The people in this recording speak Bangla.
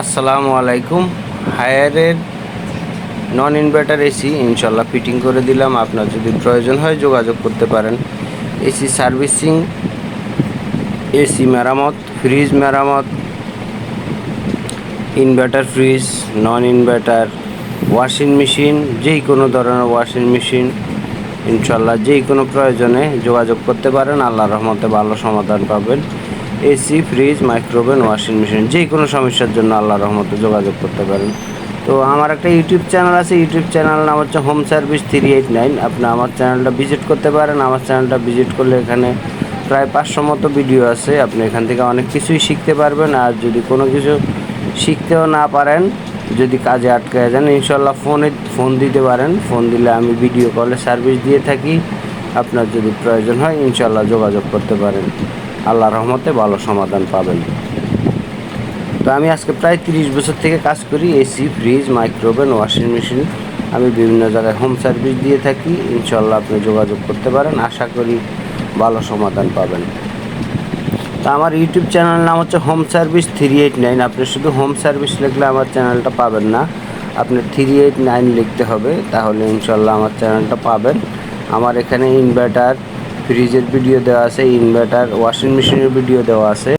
আসসালামু আলাইকুম। হায়ারের নন ইনভার্টার এসি ইনশাল্লাহ ফিটিং করে দিলাম। আপনার যদি প্রয়োজন হয় যোগাযোগ করতে পারেন। এসি সার্ভিসিং এসি মেরামত ফ্রিজ মেরামত inverter fridge non inverter washing machine যেই কোনো ধরনের ওয়াশিং মেশিন ইনশাল্লাহ যেই কোনো প্রয়োজনে যোগাযোগ করতে পারেন। আল্লাহ রহমতে ভালো সমাধান পাবেন। AC, fridge, micro oven, washing machine, যে কোনো সমস্যার জন্য আল্লাহ রহমতে যোগাযোগ করতে পারেন। তো আমার একটা ইউটিউব চ্যানেল আছে, ইউটিউব চ্যানেল নাম হচ্ছে home service three eight nine. আপনি আমার চ্যানেলটা ভিজিট করতে পারেন। আমার চ্যানেলটা ভিজিট করলে এখানে প্রায় পাঁচশো মতো ভিডিও আছে। আপনি এখান থেকে অনেক কিছুই শিখতে পারবেন। আর যদি কোনো কিছু শিখতেও না পারেন, যদি কাজে আটকে যান ইনশাল্লাহ ফোনে, ফোন দিতে পারেন। ফোন দিলে আমি ভিডিও কলে সার্ভিস দিয়ে থাকি। আপনার যদি প্রয়োজন হয় ইনশাল্লাহ যোগাযোগ করতে পারেন। আল্লাহ রহমতে ভালো সমাধান পাবেন। তো আমি আজকে প্রায় তিরিশ বছর থেকে কাজ করি, AC, fridge, micro oven, washing machine. আমি বিভিন্ন জায়গায় হোম সার্ভিস দিয়ে থাকি। ইনশাল্লাহ আপনি যোগাযোগ করতে পারেন। আশা করি ভালো সমাধান পাবেন। তো আমার ইউটিউব চ্যানেল নাম হচ্ছে home service three eight nine. আপনি শুধু হোম সার্ভিস লিখলে আমার চ্যানেলটা পাবেন না, আপনি থ্রি এইট নাইন লিখতে হবে। তাহলে ইনশাল্লাহ আমার চ্যানেলটা পাবেন। আমার এখানে ইনভার্টার ফ্রিজের ভিডিও দেওয়া আছে ইনভার্টার ওয়াশিং মেশিনের ভিডিও দেওয়া আছে।